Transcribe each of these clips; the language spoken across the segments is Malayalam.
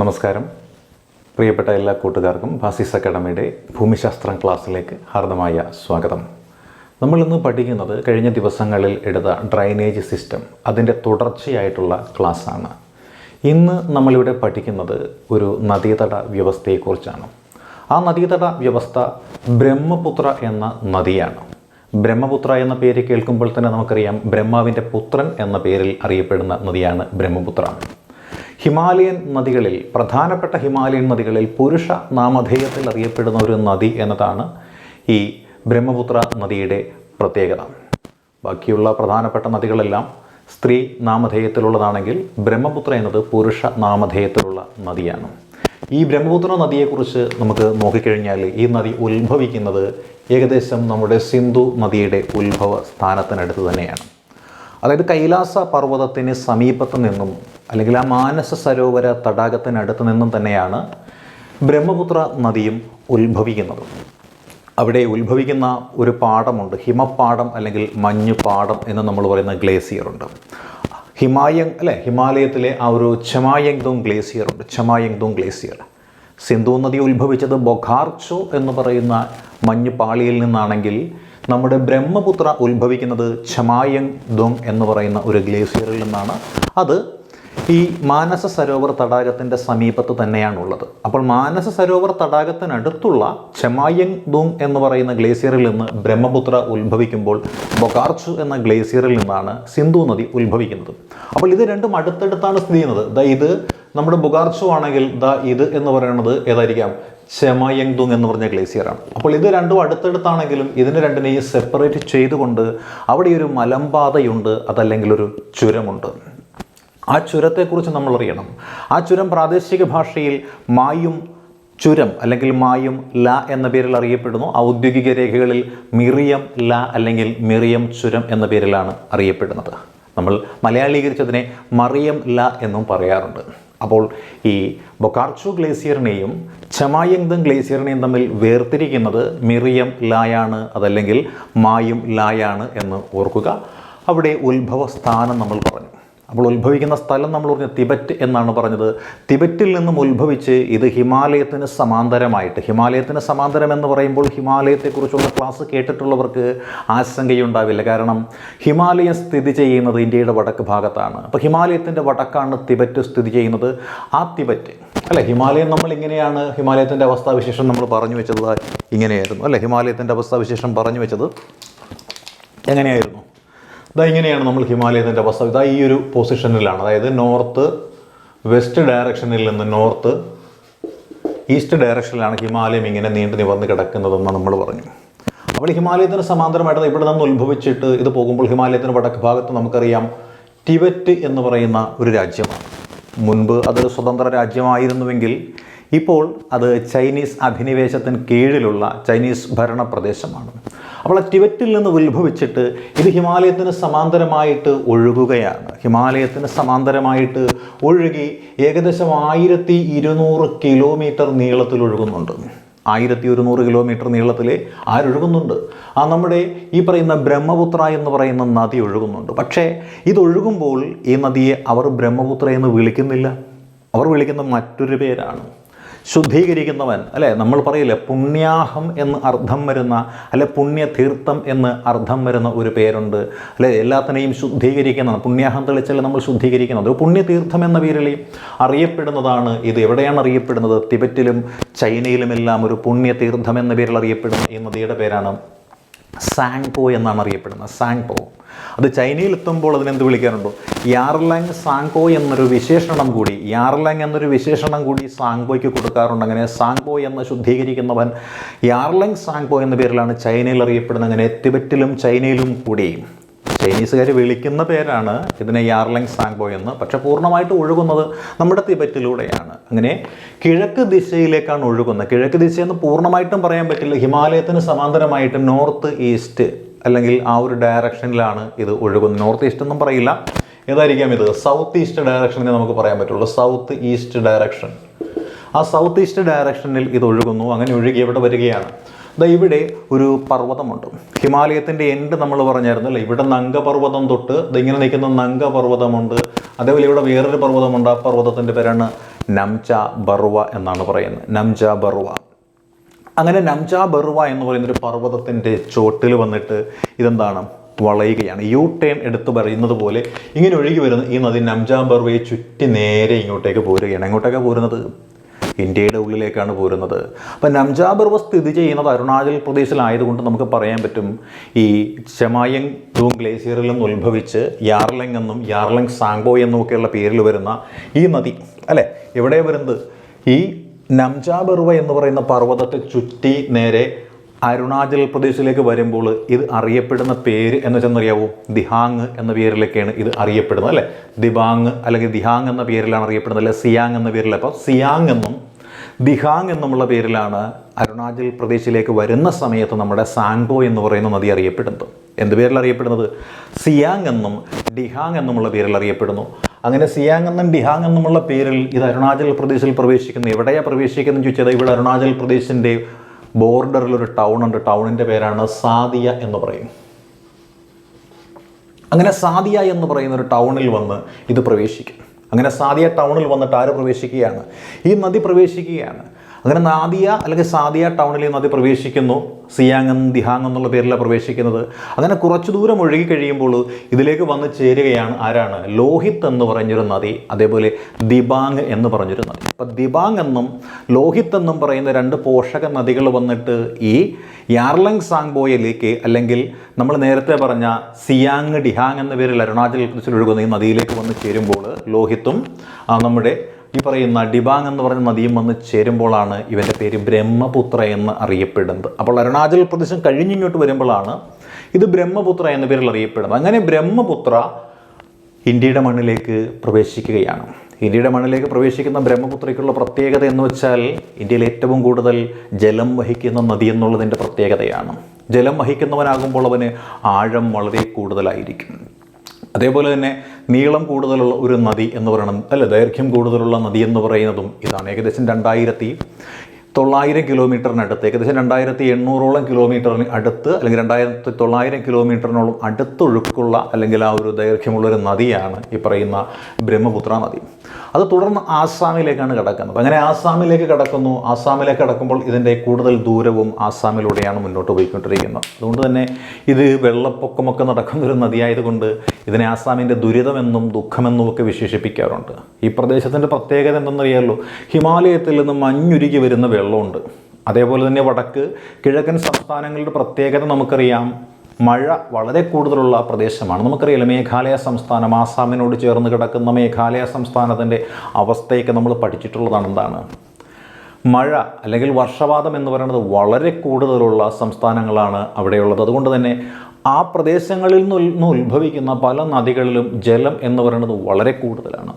നമസ്കാരം. പ്രിയപ്പെട്ട എല്ലാ കൂട്ടുകാർക്കും ഫാസിസ് അക്കാഡമിയുടെ ഭൂമിശാസ്ത്രം ക്ലാസ്സിലേക്ക് ഹാർദമായ സ്വാഗതം. നമ്മളിന്ന് പഠിക്കുന്നത് കഴിഞ്ഞ ദിവസങ്ങളിൽ എടുത്ത ഡ്രൈനേജ് സിസ്റ്റം അതിന്റെ തുടർച്ചയായിട്ടുള്ള ക്ലാസ്സാണ്. ഇന്ന് നമ്മളിവിടെ പഠിക്കുന്നത് ഒരു നദീതട വ്യവസ്ഥയെക്കുറിച്ചാണ്. ആ നദീതട വ്യവസ്ഥ ബ്രഹ്മപുത്ര എന്ന നദിയാണ്. ബ്രഹ്മപുത്ര എന്ന പേര് കേൾക്കുമ്പോൾ തന്നെ നമുക്കറിയാം ബ്രഹ്മാവിന്റെ പുത്രൻ എന്ന പേരിൽ അറിയപ്പെടുന്ന നദിയാണ് ബ്രഹ്മപുത്ര. ഹിമാലയൻ നദികളിൽ പ്രധാനപ്പെട്ട ഹിമാലയൻ നദികളിൽ പുരുഷ നാമധേയത്തിൽ അറിയപ്പെടുന്ന ഒരു നദി എന്നതാണ് ഈ ബ്രഹ്മപുത്ര നദിയുടെ പ്രത്യേകത. ബാക്കിയുള്ള പ്രധാനപ്പെട്ട നദികളെല്ലാം സ്ത്രീ നാമധേയത്തിലുള്ളതാണെങ്കിൽ ബ്രഹ്മപുത്ര എന്നത് പുരുഷ നാമധേയത്തിലുള്ള നദിയാണ്. ഈ ബ്രഹ്മപുത്ര നദിയെക്കുറിച്ച് നമുക്ക് നോക്കിക്കഴിഞ്ഞാൽ ഈ നദി ഉത്ഭവിക്കുന്നത് ഏകദേശം നമ്മുടെ സിന്ധു നദിയുടെ ഉത്ഭവ സ്ഥാനത്തിനടുത്ത് തന്നെയാണ്. അതായത് കൈലാസ പർവതത്തിന് സമീപത്ത് നിന്നും അല്ലെങ്കിൽ ആ മാനസ സരോവര തടാകത്തിനടുത്ത് നിന്നും തന്നെയാണ് ബ്രഹ്മപുത്ര നദിയും ഉത്ഭവിക്കുന്നത്. അവിടെ ഉത്ഭവിക്കുന്ന ഒരു പാടമുണ്ട്. ഹിമപ്പാടം അല്ലെങ്കിൽ മഞ്ഞുപാടം എന്ന് നമ്മൾ പറയുന്ന ഗ്ലേസിയറുണ്ട് ഹിമായങ് അല്ലെ? ഹിമാലയത്തിലെ ആ ഒരു ചമായങ്ദോങ് ഗ്ലേസിയറുണ്ട് ഉണ്ട്. ചമായങ്ദോങ് ഗ്ലേസിയർ. സിന്ധു നദി ഉത്ഭവിച്ചത് ബൊഖാർച്ചോ എന്ന് പറയുന്ന മഞ്ഞുപാളിയിൽ നിന്നാണെങ്കിൽ നമ്മുടെ ബ്രഹ്മപുത്ര ഉത്ഭവിക്കുന്നത് ഛമായങ് ദോങ് എന്ന് പറയുന്ന ഒരു ഗ്ലേസിയറിൽ നിന്നാണ്. അത് ഈ മാനസ സരോവർ തടാകത്തിന്റെ സമീപത്ത് തന്നെയാണുള്ളത്. അപ്പോൾ മാനസ സരോവർ തടാകത്തിനടുത്തുള്ള ചെമായങ് ദൂങ് എന്ന് പറയുന്ന ഗ്ലേസിയറിൽ നിന്ന് ബ്രഹ്മപുത്ര ഉത്ഭവിക്കുമ്പോൾ ബൊക്കാർച്ചു എന്ന ഗ്ലേസിയറിൽ നിന്നാണ് സിന്ധു നദി ഉത്ഭവിക്കുന്നത്. അപ്പോൾ ഇത് രണ്ടും അടുത്തടുത്താണ് സ്ഥിതി ചെയ്യുന്നത്. ദാ ഇത് നമ്മുടെ ബുഗാർച്ചു ആണെങ്കിൽ ദാ ഇത് എന്ന് പറയുന്നത് ഏതായിരിക്കാം? ചെമയങ്തുങ് എന്ന് പറഞ്ഞ ഗ്ലേസിയറാണ്. അപ്പോൾ ഇത് രണ്ടും അടുത്തടുത്താണെങ്കിലും ഇതിന് രണ്ടിനെയും സെപ്പറേറ്റ് ചെയ്തുകൊണ്ട് അവിടെ ഒരു മലമ്പാതയുണ്ട് അതല്ലെങ്കിൽ ഒരു ചുരമുണ്ട്. ആ ചുരത്തെക്കുറിച്ച് നമ്മൾ അറിയണം. ആ ചുരം പ്രാദേശിക ഭാഷയിൽ മായും ചുരം അല്ലെങ്കിൽ മായും ല എന്ന പേരിൽ അറിയപ്പെടുന്നു. ഔദ്യോഗിക രേഖകളിൽ മിറിയം ല അല്ലെങ്കിൽ മിറിയം ചുരം എന്ന പേരിലാണ് അറിയപ്പെടുന്നത്. നമ്മൾ മലയാളീകരിച്ചതിനെ മറിയം ല എന്നും പറയാറുണ്ട്. അപ്പോൾ ഈ ബൊക്കാർച്ചു ഗ്ലേസിയറിനെയും ചമായങ്ദം ഗ്ലേസിയറിനെയും തമ്മിൽ വേർതിരിക്കുന്നത് മിറിയം ലായാണ് അതല്ലെങ്കിൽ മായും ലായാണ് എന്ന് ഓർക്കുക. അവിടെ ഉത്ഭവ സ്ഥാനം നമ്മൾ പറഞ്ഞു. അപ്പോൾ ഉത്ഭവിക്കുന്ന സ്ഥലം നമ്മൾ പറഞ്ഞ തിബറ്റ് എന്നാണ് പറഞ്ഞത്. തിബറ്റിൽ നിന്നും ഉത്ഭവിച്ച് ഇത് ഹിമാലയത്തിന് സമാന്തരമായിട്ട് ഹിമാലയത്തിന് സമാന്തരം എന്ന് പറയുമ്പോൾ ഹിമാലയത്തെക്കുറിച്ചുള്ള ക്ലാസ് കേട്ടിട്ടുള്ളവർക്ക് ആശങ്കയുണ്ടാവില്ല. കാരണം ഹിമാലയം സ്ഥിതി ചെയ്യുന്നത് ഇന്ത്യയുടെ വടക്ക് ഭാഗത്താണ്. അപ്പോൾ ഹിമാലയത്തിന്റെ വടക്കാണ് തിബറ്റ് സ്ഥിതി ചെയ്യുന്നത്. ആ തിബറ്റ് അല്ലേ? ഹിമാലയം നമ്മൾ ഇങ്ങനെയാണ് ഹിമാലയത്തിന്റെ അവസ്ഥാവിശേഷം നമ്മൾ പറഞ്ഞു വെച്ചത് ഇങ്ങനെയായിരുന്നു. അല്ലേ? ഹിമാലയത്തിന്റെ അവസ്ഥാവിശേഷം പറഞ്ഞു വെച്ചത് എങ്ങനെയായിരുന്നു? ഇതാ ഇങ്ങനെയാണ് നമ്മൾ ഹിമാലയത്തിന്റെ അവസ്ഥ. ഇതാ ഈ ഒരു പൊസിഷനിലാണ് അതായത് നോർത്ത് വെസ്റ്റ് ഡയറക്ഷനിൽ നിന്ന് നോർത്ത് ഈസ്റ്റ് ഡയറക്ഷനിലാണ് ഹിമാലയം ഇങ്ങനെ നീണ്ടു നിവർന്ന് കിടക്കുന്നതെന്ന് നമ്മൾ പറഞ്ഞു. അപ്പോൾ ഹിമാലയത്തിന് സമാന്തരമായിട്ട് ഇവിടെ നിന്ന് ഉത്ഭവിച്ചിട്ട് ഇത് പോകുമ്പോൾ ഹിമാലയത്തിന് വടക്ക് ഭാഗത്ത് നമുക്കറിയാം ടിബറ്റ് എന്ന് പറയുന്ന ഒരു രാജ്യമാണ്. മുൻപ് അതൊരു സ്വതന്ത്ര രാജ്യമായിരുന്നുവെങ്കിൽ ഇപ്പോൾ അത് ചൈനീസ് അധിനിവേശത്തിന് കീഴിലുള്ള ചൈനീസ് ഭരണ പ്രദേശമാണ് അപ്പോൾ ആ ടിബറ്റിൽ നിന്ന് ഉത്ഭവിച്ചിട്ട് ഇത് ഹിമാലയത്തിന് സമാന്തരമായിട്ട് ഒഴുകുകയാണ്. ഹിമാലയത്തിന് സമാന്തരമായിട്ട് ഒഴുകി ഏകദേശം ആയിരത്തി ഇരുന്നൂറ് കിലോമീറ്റർ നീളത്തിൽ ഒഴുകുന്നുണ്ട്. ആയിരത്തി ഒരുന്നൂറ് കിലോമീറ്റർ നീളത്തിൽ ആരൊഴുകുന്നുണ്ട്? ആ നമ്മുടെ ഈ പറയുന്ന ബ്രഹ്മപുത്ര എന്ന് പറയുന്ന നദി ഒഴുകുന്നുണ്ട്. പക്ഷേ ഇതൊഴുകുമ്പോൾ ഈ നദിയെ അവർ ബ്രഹ്മപുത്ര എന്ന് വിളിക്കുന്നില്ല. അവർ വിളിക്കുന്ന മറ്റൊരു പേരാണ് ശുദ്ധീകരിക്കുന്നവൻ. അല്ലേ? നമ്മൾ പറയില്ലേ പുണ്യാഹം എന്ന് അർത്ഥം വരുന്ന അല്ലെ പുണ്യതീർത്ഥം എന്ന് അർത്ഥം വരുന്ന ഒരു പേരുണ്ട്. അല്ലെ എല്ലാത്തിനെയും ശുദ്ധീകരിക്കുന്ന പുണ്യാഹം തെളിച്ചാൽ നമ്മൾ ശുദ്ധീകരിക്കുന്നത്? ഒരു പുണ്യതീർത്ഥം എന്ന പേരിൽ അറിയപ്പെടുന്നതാണ് ഇത്. എവിടെയാണ് അറിയപ്പെടുന്നത്? തിബറ്റിലും ചൈനയിലുമെല്ലാം ഒരു പുണ്യതീർത്ഥം എന്ന പേരിൽ അറിയപ്പെടുന്ന ഈ നദിയുടെ പേരാണ് സാങ്പോ എന്നാണ് അറിയപ്പെടുന്നത്. സാങ്പോ. അത് ചൈനയിൽ എത്തുമ്പോൾ അതിനെന്ത് വിളിക്കാറുണ്ടോ യാർലാങ് സാങ്കോ എന്നൊരു വിശേഷണം കൂടി യാർലാങ് എന്നൊരു വിശേഷണം കൂടി സാങ്കോയ്ക്ക് കൊടുക്കാറുണ്ട്. അങ്ങനെ സാങ്കോ എന്ന് ശുദ്ധീകരിക്കുന്നവൻ യാർലങ് സാങ്കോ എന്ന പേരിലാണ് ചൈനയിൽ അറിയപ്പെടുന്നത്. അങ്ങനെ തിബറ്റിലും ചൈനയിലും കൂടി ചൈനീസുകാർ വിളിക്കുന്ന പേരാണ് ഇതിനെ യാർലങ് സാങ്കോ എന്ന്. പക്ഷെ പൂർണമായിട്ട് ഒഴുകുന്നത് നമ്മുടെ തിബറ്റിലൂടെയാണ് അങ്ങനെ കിഴക്ക് ദിശയിലേക്കാണ് ഒഴുകുന്നത്. കിഴക്ക് ദിശയെന്ന് പൂർണമായിട്ടും പറയാൻ പറ്റില്ല. ഹിമാലയത്തിന് സമാന്തരമായിട്ട് നോർത്ത് ഈസ്റ്റ് അല്ലെങ്കിൽ ആ ഒരു ഡയറക്ഷനിലാണ് ഇത് ഒഴുകുന്നത്. നോർത്ത് ഈസ്റ്റ് ഒന്നും പറയില്ല. ഏതായിരിക്കാം ഇത്? സൗത്ത് ഈസ്റ്റ് ഡയറക്ഷനെ നമുക്ക് പറയാൻ പറ്റുള്ളൂ. സൗത്ത് ഈസ്റ്റ് ഡയറക്ഷൻ ആ സൗത്ത് ഈസ്റ്റ് ഡയറക്ഷനിൽ ഇത് ഒഴുകുന്നു. അങ്ങനെ ഒഴുകി എവിടെ വരികയാണ്? ദാ ഇവിടെ ഒരു പർവതമുണ്ട്. ഹിമാലയത്തിന്റെ എൻഡ് നമ്മൾ പറഞ്ഞായിരുന്നു അല്ലേ? ഇവിടെ നംഗപർവതം തൊട്ട് ഇതിങ്ങനെ നിൽക്കുന്ന നംഗപർവതമുണ്ട്. അതേപോലെ ഇവിടെ വേറൊരു പർവതമുണ്ട്. ആ പർവതത്തിന്റെ പേരാണ് നംച ബർവ എന്നാണ് പറയുന്നത്. നംച ബർവ. അങ്ങനെ നംജാ ബറുവ എന്ന് പറയുന്ന ഒരു പർവതത്തിന്റെ ചോട്ടിൽ വന്നിട്ട് ഇതെന്താണ്? വളയുകയാണ്. യു ടേൺ എടുത്ത് പറയുന്നത് പോലെ ഇങ്ങനെ ഒഴുകി വരുന്ന ഈ നദി നംജാ ബറുവയെ ചുറ്റി നേരെ ഇങ്ങോട്ടേക്ക് പോരുകയാണ്. എങ്ങോട്ടേക്കാണ് പോരുന്നത്? ഇന്ത്യയുടെ ഉള്ളിലേക്കാണ് പോരുന്നത്. അപ്പം നംജാ ബറുവ സ്ഥിതി ചെയ്യുന്നത് അരുണാചൽ പ്രദേശിലായതുകൊണ്ട് നമുക്ക് പറയാൻ പറ്റും ഈ ചെമായങ് ഡൂങ് ഗ്ലേസിയറിൽ നിന്ന് ഉത്ഭവിച്ച് യാർലങ് എന്നും യാർലങ് സാങ്ബോ എന്നും ഒക്കെയുള്ള പേരിൽ വരുന്ന ഈ നദി അല്ലേ? എവിടെ വരുന്നത്? ഈ നംജാബർവ എന്ന് പറയുന്ന പർവതത്തെ ചുറ്റി നേരെ അരുണാചൽ പ്രദേശിലേക്ക് വരുമ്പോൾ ഇത് അറിയപ്പെടുന്ന പേര് എന്ന് വെച്ചെന്നറിയാവൂ ദിഹാങ് എന്ന പേരിലൊക്കെയാണ് ഇത് അറിയപ്പെടുന്നത് അല്ലേ? ദിബാങ് അല്ലെങ്കിൽ ദിഹാങ് എന്ന പേരിലാണ് അറിയപ്പെടുന്നത് അല്ലെ? സിയാങ് എന്ന പേരിൽ. അപ്പോൾ സിയാങ് എന്നും ദിഹാങ് എന്നുമുള്ള പേരിലാണ് അരുണാചൽ പ്രദേശിലേക്ക് വരുന്ന സമയത്ത് നമ്മുടെ സാങ്കോ എന്ന് പറയുന്ന നദി അറിയപ്പെടുന്നത്. എന്ത് പേരിൽ അറിയപ്പെടുന്നത്? സിയാങ് എന്നും ഡിഹാങ് എന്നുമുള്ള പേരിൽ അറിയപ്പെടുന്നു. അങ്ങനെ സിയാങ് എന്നും ഡിഹാങ് എന്നുമുള്ള പേരിൽ ഇത് അരുണാചൽ പ്രദേശിൽ പ്രവേശിക്കുന്നു. എവിടെയാണ് പ്രവേശിക്കുന്നത് ചോദിച്ചത് ഇവിടെ അരുണാചൽ പ്രദേശിന്റെ ബോർഡറിൽ ഒരു ടൗൺ ഉണ്ട്. ടൗണിന്റെ പേരാണ് സാദിയ എന്ന് പറയും. അങ്ങനെ സാദിയ എന്ന് പറയുന്ന ഒരു ടൗണിൽ വന്ന് ഇത് പ്രവേശിക്കും. അങ്ങനെ സാദിയ ടൗണിൽ വന്നിട്ട് ആര് പ്രവേശിക്കുകയാണ്? ഈ നദി പ്രവേശിക്കുകയാണ്. അങ്ങനെ നാദിയ അല്ലെങ്കിൽ സാദിയ ടൗണിൽ നദി പ്രവേശിക്കുന്നു. സിയാങ് ദിഹാങ് എന്നുള്ള പേരിലാണ് പ്രവേശിക്കുന്നത്. അങ്ങനെ കുറച്ചു ദൂരം ഒഴുകി കഴിയുമ്പോൾ ഇതിലേക്ക് വന്ന് ചേരുകയാണ് ആരാണ്? ലോഹിത് എന്ന് പറഞ്ഞൊരു നദി അതേപോലെ ദിബാങ് എന്ന് പറഞ്ഞൊരു നദി. അപ്പം ദിബാങ് എന്നും ലോഹിത് എന്നും പറയുന്ന രണ്ട് പോഷക നദികൾ വന്നിട്ട് ഈ യാർലങ് സാങ്ബോയിലേക്ക് അല്ലെങ്കിൽ നമ്മൾ നേരത്തെ പറഞ്ഞ സിയാങ് ഡിഹാങ് എന്ന പേരിൽ അരുണാചൽ പ്രദേശിൽ ഒഴുകുന്ന ഈ നദിയിലേക്ക് വന്ന് ചേരുമ്പോൾ ലോഹിത്തും നമ്മുടെ ഈ പറയുന്ന ഡിബാങ് എന്ന് പറയുന്ന നദിയും വന്ന് ചേരുമ്പോഴാണ് ഇവന്റെ പേര് ബ്രഹ്മപുത്ര എന്ന് അറിയപ്പെടുന്നത്. അപ്പോൾ അരുണാചൽ പ്രദേശം കഴിഞ്ഞിങ്ങോട്ട് വരുമ്പോഴാണ് ഇത് ബ്രഹ്മപുത്ര എന്ന പേരിൽ അറിയപ്പെടുന്നത്. അങ്ങനെ ബ്രഹ്മപുത്ര ഇന്ത്യയുടെ മണ്ണിലേക്ക് പ്രവേശിക്കുകയാണ്. ഇന്ത്യയുടെ മണ്ണിലേക്ക് പ്രവേശിക്കുന്ന ബ്രഹ്മപുത്രയ്ക്കുള്ള പ്രത്യേകത എന്ന് വെച്ചാൽ ഇന്ത്യയിൽ ഏറ്റവും കൂടുതൽ ജലം വഹിക്കുന്ന നദി എന്നുള്ളതിന്റെ പ്രത്യേകതയാണ്. ജലം വഹിക്കുന്നവനാകുമ്പോൾ അവന് ആഴം വളരെ കൂടുതലായിരിക്കും. അതേപോലെ തന്നെ നീളം കൂടുതലുള്ള ഒരു നദി എന്ന് പറയണം അല്ല ദൈർഘ്യം കൂടുതലുള്ള നദി എന്ന് പറയുന്നതും ഇതാണ്. ഏകദേശം രണ്ടായിരത്തി തൊള്ളായിരം കിലോമീറ്ററിനടുത്ത് ഏകദേശം രണ്ടായിരത്തി എണ്ണൂറോളം കിലോമീറ്ററിന് അടുത്ത് അല്ലെങ്കിൽ രണ്ടായിരത്തി തൊള്ളായിരം കിലോമീറ്ററിനോളം അടുത്തൊഴുക്കുള്ള അല്ലെങ്കിൽ ആ ഒരു ദൈർഘ്യമുള്ള ഒരു നദിയാണ് ഈ പറയുന്ന ബ്രഹ്മപുത്ര നദി. അത് തുടർന്ന് ആസാമിലേക്കാണ് കിടക്കുന്നത്. അങ്ങനെ ആസാമിലേക്ക് കിടക്കുന്നു. ആസാമിലേക്ക് കിടക്കുമ്പോൾ ഇതിന്റെ കൂടുതൽ ദൂരവും ആസാമിലൂടെയാണ് മുന്നോട്ട് പോയിക്കൊണ്ടിരിക്കുന്നത്. അതുകൊണ്ട് തന്നെ ഇത് വെള്ളപ്പൊക്കമൊക്കെ നടക്കുന്ന ഒരു നദിയായതുകൊണ്ട് ഇതിനെ ആസാമിന്റെ ദുരിതമെന്നും ദുഃഖമെന്നും ഒക്കെ വിശേഷിപ്പിക്കാറുണ്ട്. ഈ പ്രദേശത്തിന്റെ പ്രത്യേകത എന്തെന്നറിയാമല്ലോ ഹിമാലയത്തിൽ നിന്ന് മഞ്ഞുരുകി വരുന്ന വെള്ളമുണ്ട്. അതേപോലെ തന്നെ വടക്ക് കിഴക്കൻ സംസ്ഥാനങ്ങളുടെ പ്രത്യേകത നമുക്കറിയാം. മഴ വളരെ കൂടുതലുള്ള പ്രദേശമാണ്. നമുക്കറിയാലോ മേഘാലയ സംസ്ഥാനം ആസാമിനോട് ചേർന്ന് കിടക്കുന്ന മേഘാലയ സംസ്ഥാനത്തിന്റെ അവസ്ഥയൊക്കെ നമ്മൾ പഠിച്ചിട്ടുള്ളതാണ് എന്താണ് മഴ അല്ലെങ്കിൽ വർഷപാതം എന്ന് പറയുന്നത് വളരെ കൂടുതലുള്ള സംസ്ഥാനങ്ങളാണ് അവിടെയുള്ളത്. അതുകൊണ്ട് തന്നെ ആ പ്രദേശങ്ങളിൽ നിന്ന് ഉത്ഭവിക്കുന്ന പല നദികളിലും ജലം എന്ന് പറയുന്നത് വളരെ കൂടുതലാണ്.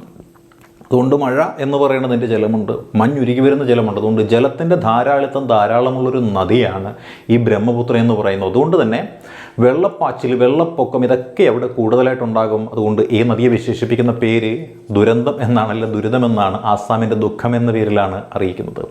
അതുകൊണ്ട് മഴ എന്ന് പറയുന്നതിന്റെ ജലമുണ്ട് മഞ്ഞുരുകി വരുന്ന ജലമുണ്ട്. അതുകൊണ്ട് ജലത്തിന്റെ ധാരാളിത്തം ധാരാളമുള്ളൊരു നദിയാണ് ഈ ബ്രഹ്മപുത്ര എന്ന് പറയുന്നത്. അതുകൊണ്ട് തന്നെ വെള്ളപ്പാച്ചിൽ വെള്ളപ്പൊക്കം ഇതൊക്കെ അവിടെ കൂടുതലായിട്ടുണ്ടാകും. അതുകൊണ്ട് ഈ നദിയെ വിശേഷിപ്പിക്കുന്ന പേര് ദുരന്തം എന്നാണ് അല്ല ദുരിതമെന്നാണ് ആസാമിന്റെ ദുഃഖം എന്ന പേരിലാണ് അറിയിക്കുന്നത്.